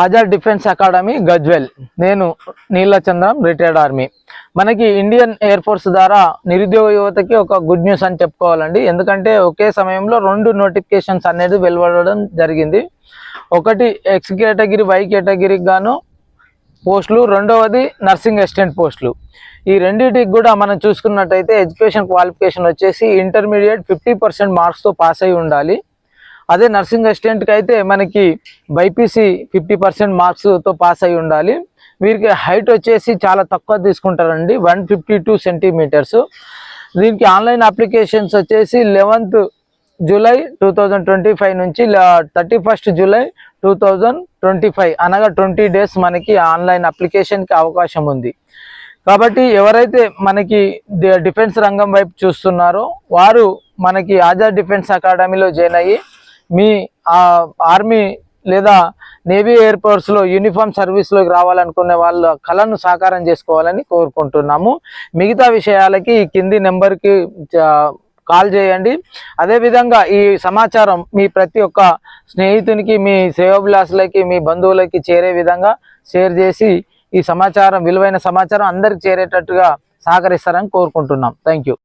Azad defence academy Gajwel. నేను Neelachandram retired army. మనకి Indian air force ద్వారా నిరుద్యోగ యువతకి ఒక గుడ్ న్యూస్ అని చెప్పుకోవాలండి. ఎందుకంటే ఒకే సమయంలో రెండు నోటిఫికేషన్స్ అనేది వెలువడడం జరిగింది. ఒకటి ఎక్స్ కేటగిరీ వై కేటగిరీకి గాను పోస్టులు రెండవది నర్సింగ్ అసిస్టెంట్ పోస్టులు. ఈ రెండింటికి కూడా మనం చూసుకున్నట్టయితే ఎడ్యుకేషన్ క్వాలిఫికేషన్ వచ్చేసి ఇంటర్మీడియట్ ఫిఫ్టీ పర్సెంట్ మార్క్స్తో పాస్ అయి ఉండాలి. అదే నర్సింగ్ అసిస్టెంట్కి అయితే మనకి బైపీసీ ఫిఫ్టీ పర్సెంట్ మార్క్స్తో పాస్ అయి ఉండాలి. వీరికి హైట్ వచ్చేసి చాలా తక్కువ తీసుకుంటారండి వన్ ఫిఫ్టీ టూ సెంటీమీటర్స్. దీనికి ఆన్లైన్ అప్లికేషన్స్ వచ్చేసి eleventh July two thousand twenty five నుంచి thirty first July two thousand twenty five అనగా ట్వంటీ డేస్ మనకి ఆన్లైన్ అప్లికేషన్కి అవకాశం ఉంది. కాబట్టి ఎవరైతే మనకి డిఫెన్స్ రంగం వైపు చూస్తున్నారో వారు మనకి ఆజాద్ డిఫెన్స్ అకాడమీలో జాయిన్ అయ్యి మీ ఆర్మీ లేదా నేవీ ఎయిర్ ఫోర్స్లో యూనిఫామ్ సర్వీస్లోకి రావాలనుకునే వాళ్ళ కళను సాకారం చేసుకోవాలని కోరుకుంటున్నాము. మిగతా విషయాలకి ఈ కింది నెంబర్కి కాల్ చేయండి. అదేవిధంగా ఈ సమాచారం మీ ప్రతి ఒక్క స్నేహితునికి మీ శ్రేయోభిలాసులకి మీ బంధువులకి చేరే విధంగా షేర్ చేసి ఈ సమాచారం విలువైన సమాచారం అందరికి చేరేటట్టుగా సహకరిస్తారని కోరుకుంటున్నాం. Thank you